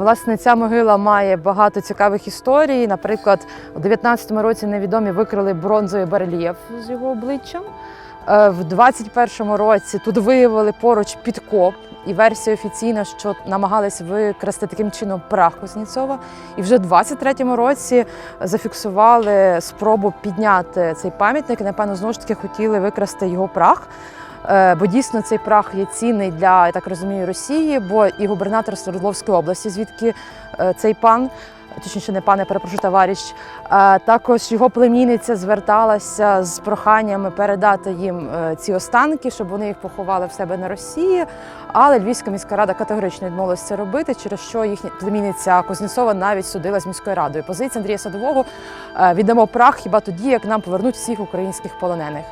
Власне, ця могила має багато цікавих історій. Наприклад, у 19-му році невідомі викрили бронзовий барельєф з його обличчям. Е, В 21-му році тут виявили поруч підкоп, і версія офіційна, що намагались викрасти таким чином прах Кузнєцова. І вже в 23-му році зафіксували спробу підняти цей пам'ятник. Напевно, знову ж таки хотіли викрасти його прах. Е, Бо дійсно цей прах є цінний для, я так розумію, Росії, бо і губернатор Свердловської області, звідки е, цей пан, точніше, не пан, я перепрошую, товариш, е, також його племінниця зверталася з проханнями передати їм ці останки, щоб вони їх поховали в себе на Росії. Але Львівська міська рада категорично відмовилася це робити, через що їхня племінниця Кузнєцова навіть судила з міською радою. Позиція Андрія Садового віддамо прах хіба тоді, як нам повернуть всіх українських полонених.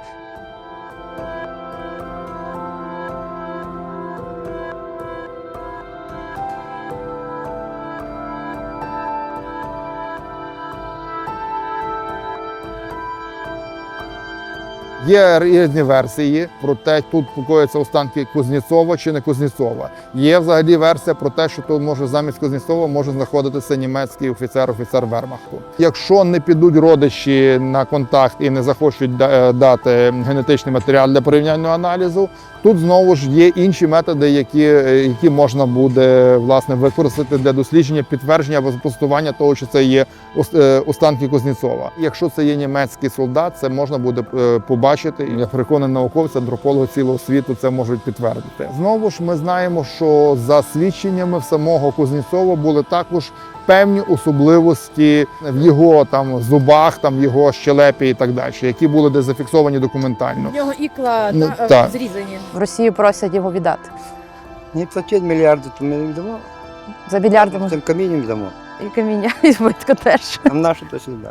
Є різні версії про те, тут покоїться останки Кузнєцова чи не Кузнєцова. Є взагалі версія про те, що тут може замість Кузнєцова може знаходитися німецький офіцер, офіцер Вермахту. Якщо не підуть родичі на контакт і не захочуть е, дати генетичний матеріал для порівняльного аналізу, тут знову ж є інші методи, які, е, які можна буде власне використати для дослідження підтвердження або спростування того, що це є е, останки Кузнєцова. Якщо це є німецький солдат, це можна буде побачити. І я переконаний науковці, антропологи цілого світу це можуть підтвердити. Знову ж ми знаємо, що за свідченнями в самого Кузнєцова були також певні особливості в його там зубах, там його щелепі і так далі, які були де зафіксовані документально. В нього ікла Ну, та, е, так. зрізані. В Росії просять його віддати. Не платять мільярди, то ми не дамо. За мільярдами Тим камінням дамо. і каміння і батько теж. Нам наше то сюди.